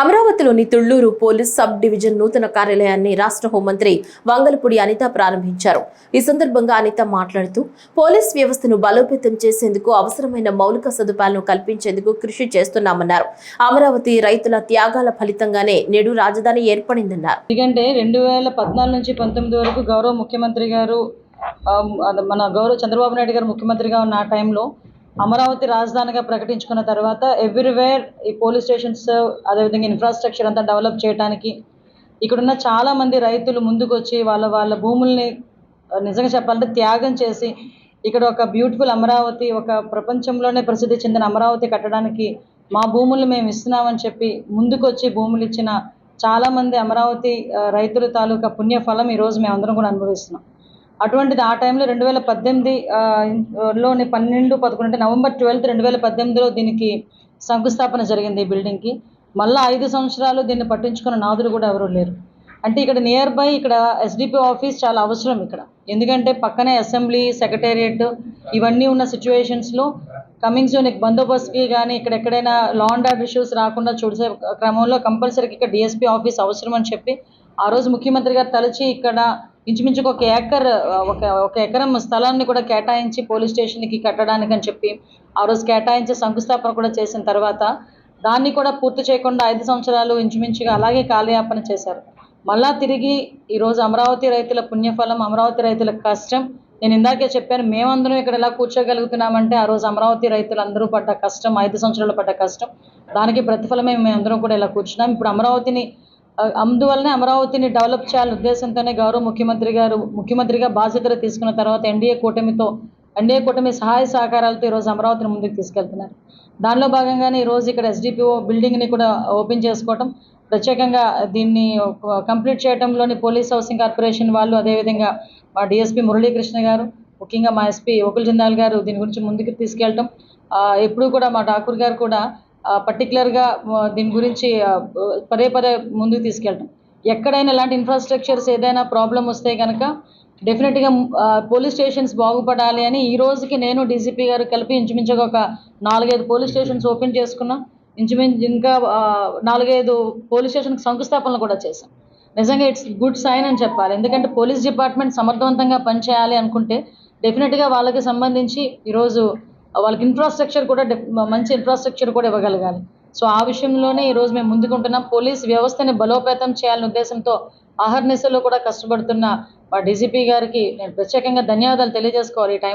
అమరావతిలోని Thullur police sub division నూతన కార్యాలయాన్ని రాష్ట్ర హోంమంత్రి వంగలపూడి అనిత ప్రారంభించారు. ఈ సందర్భంగా అనిత మాట్లాడుతూ పోలీస్ వ్యవస్థను బలోపేతం చేసేందుకు అవసరమైన మౌలిక సదుపాయాలను కల్పించేందుకు కృషి చేస్తున్నామన్నారు. అమరావతి రైతుల త్యాగాల ఫలితంగానే నేడు రాజధాని ఏర్పడిందన్నారు. ఎందుకంటే రెండు వేల పద్నాలుగు నుంచి పంతొమ్మిది వరకు గౌరవ ముఖ్యమంత్రి గారు మన గౌరవ చంద్రబాబు నాయుడు గారు ముఖ్యమంత్రిగా ఉన్న ఆ టైంలో అమరావతి రాజధానిగా ప్రకటించుకున్న తర్వాత ఎవ్రీవేర్ ఈ పోలీస్ స్టేషన్స్ అదేవిధంగా ఇన్ఫ్రాస్ట్రక్చర్ అంతా డెవలప్ చేయడానికి ఇక్కడున్న చాలా మంది రైతులు ముందుకొచ్చి వాళ్ళ వాళ్ళ భూముల్ని నిజంగా చెప్పాలంటే త్యాగం చేసి ఇక్కడ ఒక బ్యూటిఫుల్ అమరావతి ఒక ప్రపంచంలోనే ప్రసిద్ధి చెందిన అమరావతి కట్టడానికి మా భూములు మేము ఇస్తున్నామని చెప్పి ముందుకొచ్చి భూములు ఇచ్చిన చాలామంది అమరావతి రైతుల తాలూకా పుణ్యఫలం ఈరోజు మేము అందరం కూడా అనుభవిస్తున్నాం. అటువంటిది ఆ టైంలో రెండు వేల పద్దెనిమిది లోని పన్నెండు పదకొండు అంటే నవంబర్ ట్వెల్త్ రెండు వేల పద్దెనిమిదిలో దీనికి శంకుస్థాపన జరిగింది ఈ బిల్డింగ్కి. మళ్ళీ ఐదు సంవత్సరాలు దీన్ని పట్టించుకున్న నాదులు కూడా ఎవరూ లేరు. అంటే ఇక్కడ నియర్ బై ఇక్కడ ఎస్డిపి ఆఫీస్ చాలా అవసరం ఇక్కడ. ఎందుకంటే పక్కనే అసెంబ్లీ సెక్రటేరియట్ ఇవన్నీ ఉన్న సిచ్యువేషన్స్లో కమింగ్ సూన్ బందోబస్తుకి కానీ ఇక్కడ ఎక్కడైనా లా అండ్ ఆర్డర్ ఇష్యూస్ రాకుండా చూసే క్రమంలో కంపల్సరీగా ఇక్కడ డిఎస్పీ ఆఫీస్ అవసరం అని చెప్పి ఆ రోజు ముఖ్యమంత్రి గారు తలచి ఇక్కడ ఇంచుమించుకు ఒక ఏకర్ ఒక ఒక ఎకరం స్థలాన్ని కూడా కేటాయించి పోలీస్ స్టేషన్కి కట్టడానికి అని చెప్పి ఆ రోజు కేటాయించి శంకుస్థాపన కూడా చేసిన తర్వాత దాన్ని కూడా పూర్తి చేయకుండా ఐదు సంవత్సరాలు ఇంచుమించుగా అలాగే కాలయాపన చేశారు. మళ్ళా తిరిగి ఈరోజు అమరావతి రైతుల పుణ్యఫలం అమరావతి రైతుల కష్టం నేను ఇందాకే చెప్పాను మేమందరం ఇక్కడ ఎలా కూర్చోగలుగుతున్నామంటే ఆ రోజు అమరావతి రైతులందరూ పడ్డ కష్టం ఐదు సంవత్సరాలు పడ్డ కష్టం దానికి ప్రతిఫలమే మేమందరం కూడా ఇలా కూర్చున్నాం. ఇప్పుడు అమరావతిని అందువల్లనే అమరావతిని డెవలప్ చేయాలనే ఉద్దేశంతోనే గౌరవ ముఖ్యమంత్రి గారు ముఖ్యమంత్రిగా బాధ్యతలు తీసుకున్న తర్వాత ఎన్డీఏ కూటమితో ఎన్డీఏ కూటమి సహాయ సహకారాలతో ఈరోజు అమరావతిని ముందుకు తీసుకెళ్తున్నారు. దానిలో భాగంగానే ఈరోజు ఇక్కడ ఎస్డిపిఓ బిల్డింగ్ని కూడా ఓపెన్ చేసుకోవటం ప్రత్యేకంగా దీన్ని కంప్లీట్ చేయడంలోని పోలీస్ హౌసింగ్ కార్పొరేషన్ వాళ్ళు అదేవిధంగా మా డిఎస్పీ మురళీకృష్ణ గారు ముఖ్యంగా మా ఎస్పీ ఒకల్ జిందాల్ గారు దీని గురించి ముందుకు తీసుకెళ్ళటం ఎప్పుడూ కూడా మా ఠాకూర్ గారు కూడా పర్టికులర్గా దీని గురించి పదే పదే ముందుకు తీసుకెళ్ళడం ఎక్కడైనా ఇలాంటి ఇన్ఫ్రాస్ట్రక్చర్స్ ఏదైనా ప్రాబ్లం వస్తే కనుక డెఫినెట్గా పోలీస్ స్టేషన్స్ బాగుపడాలి అని ఈ రోజుకి నేను డీజీపీ గారు కలిపి ఇంచుమించుగా ఒక నాలుగైదు పోలీస్ స్టేషన్స్ ఓపెన్ చేసుకున్నాం. ఇంచుమించు ఇంకా నాలుగైదు పోలీస్ స్టేషన్కి శంకుస్థాపనలు కూడా చేశాం. నిజంగా ఇట్స్ గుడ్ సైన్ అని చెప్పాలి. ఎందుకంటే పోలీస్ డిపార్ట్మెంట్ సమర్థవంతంగా పనిచేయాలి అనుకుంటే డెఫినెట్గా వాళ్ళకి సంబంధించి ఈరోజు వాళ్ళకి ఇన్ఫ్రాస్ట్రక్చర్ కూడా మంచి ఇన్ఫ్రాస్ట్రక్చర్ కూడా ఇవ్వగలగాలి. సో ఆ విషయంలోనే ఈరోజు మేము ముందుకుంటున్నాం. పోలీస్ వ్యవస్థని బలోపేతం చేయాలనే ఉద్దేశంతో అహర్నిశలో కూడా కష్టపడుతున్న మా డీజీపీ గారికి నేను ప్రత్యేకంగా ధన్యవాదాలు తెలియజేసుకోవాలి. ఈ టైం